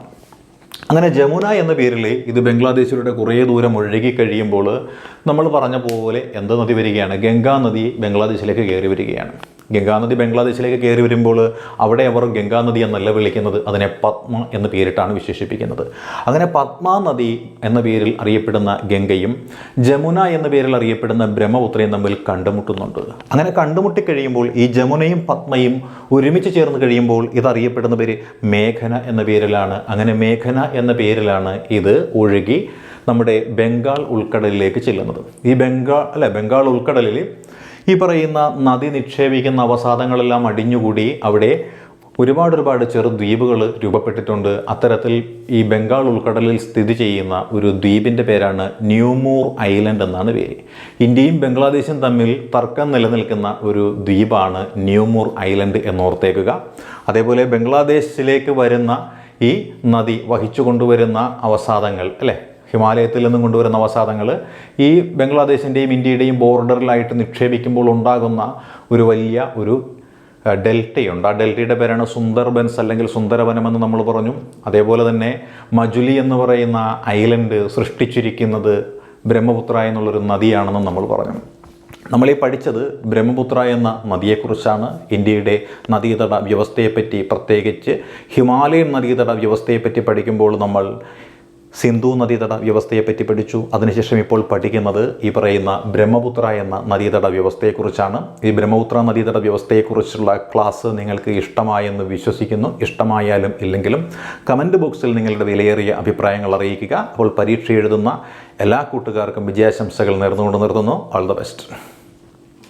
അങ്ങനെ ജമുന എന്ന പേരിൽ ഇത് ബംഗ്ലാദേശിലൂടെ കുറേ ദൂരം ഒഴുകി കഴിയുമ്പോൾ നമ്മൾ പറഞ്ഞ പോലെ എന്ത് നദി വരികയാണ്. ഗംഗാ നദി ബംഗ്ലാദേശിലേക്ക് കയറി വരികയാണ്. ഗംഗാ നദി ബംഗ്ലാദേശിലേക്ക് കയറി വരുമ്പോൾ അവിടെ അവർ ഗംഗാനദി എന്നല്ല വിളിക്കുന്നത് അതിനെ പത്മ എന്ന പേരിട്ടാണ് വിശേഷിപ്പിക്കുന്നത്. അങ്ങനെ പത്മ നദി എന്ന പേരിൽ അറിയപ്പെടുന്ന ഗംഗയും ജമുന എന്ന പേരിൽ അറിയപ്പെടുന്ന ബ്രഹ്മപുത്രയും തമ്മിൽ കണ്ടുമുട്ടുന്നുണ്ട്. അങ്ങനെ കണ്ടുമുട്ടി കഴിയുമ്പോൾ ഈ ജമുനയും പത്മയും ഒരുമിച്ച് ചേർന്ന് കഴിയുമ്പോൾ ഇതറിയപ്പെടുന്ന പേര് മേഘന എന്ന പേരിലാണ്. അങ്ങനെ മേഘന എന്ന പേരിലാണ് ഇത് ഒഴുകി നമ്മുടെ ബംഗാൾ ഉൾക്കടലിലേക്ക് ചെല്ലുന്നത്. ഈ ബംഗാൾ അല്ല ബംഗാൾ ഉൾക്കടലിൽ ഈ പറയുന്ന നദി നിക്ഷേപിക്കുന്ന അവസാദങ്ങളെല്ലാം അടിഞ്ഞുകൂടി അവിടെ ഒരുപാട് ഒരുപാട് ചെറു ദ്വീപുകൾ രൂപപ്പെട്ടിട്ടുണ്ട്. അത്തരത്തിൽ ഈ ബംഗാൾ ഉൾക്കടലിൽ സ്ഥിതി ചെയ്യുന്ന ഒരു ദ്വീപിന്റെ പേരാണ് ന്യൂമൂർ ഐലൻഡ് എന്നാണ് പേര്. ഇന്ത്യയും ബംഗ്ലാദേശും തമ്മിൽ തർക്കം നിലനിൽക്കുന്ന ഒരു ദ്വീപാണ് ന്യൂമൂർ ഐലൻഡ് എന്നോർത്തേക്കുക. അതേപോലെ ബംഗ്ലാദേശിലേക്ക് വരുന്ന ഈ നദി വഹിച്ചു കൊണ്ടുവരുന്ന അവസാദങ്ങൾ അല്ലേ? ഹിമാലയത്തിൽ നിന്നും കൊണ്ടുവരുന്ന അവസാദങ്ങൾ ഈ ബംഗ്ലാദേശിന്റെയും ഇന്ത്യയുടെയും ബോർഡറിലായിട്ട് നിക്ഷേപിക്കുമ്പോൾ ഉണ്ടാകുന്ന ഒരു വലിയ ഒരു ഡെൽറ്റയുണ്ട്. ആ ഡെൽറ്റയുടെ പേരാണ് സുന്ദർബൻസ് അല്ലെങ്കിൽ സുന്ദരവനം എന്ന് നമ്മൾ പറഞ്ഞു. അതേപോലെ തന്നെ മജുലി എന്ന് പറയുന്ന ഐലൻഡ് സൃഷ്ടിച്ചിരിക്കുന്നത് ബ്രഹ്മപുത്ര എന്നുള്ളൊരു നദിയാണെന്ന് നമ്മൾ പറഞ്ഞു. നമ്മളീ പഠിച്ചത് ബ്രഹ്മപുത്ര എന്ന നദിയെക്കുറിച്ചാണ്. ഇന്ത്യയുടെ നദീതട വ്യവസ്ഥയെപ്പറ്റി പ്രത്യേകിച്ച് ഹിമാലയൻ നദീതട വ്യവസ്ഥയെപ്പറ്റി പഠിക്കുമ്പോൾ നമ്മൾ സിന്ധു നദീതട വ്യവസ്ഥയെപ്പറ്റി പഠിച്ചു. അതിനുശേഷം ഇപ്പോൾ പഠിക്കുന്നത് ഈ പറയുന്ന ബ്രഹ്മപുത്ര എന്ന നദീതട വ്യവസ്ഥയെക്കുറിച്ചാണ്. ഈ ബ്രഹ്മപുത്ര നദീതട വ്യവസ്ഥയെക്കുറിച്ചുള്ള ക്ലാസ് നിങ്ങൾക്ക് ഇഷ്ടമായെന്ന് വിശ്വസിക്കുന്നു. ഇഷ്ടമായാലും ഇല്ലെങ്കിലും കമന്റ് ബോക്സിൽ നിങ്ങളുടെ വിലയേറിയ അഭിപ്രായങ്ങൾ അറിയിക്കുക. അപ്പോൾ പരീക്ഷ എഴുതുന്ന എല്ലാ കൂട്ടുകാർക്കും വിജയാശംസകൾ നേർന്നുകൊണ്ട് നിർത്തുന്നു. All the best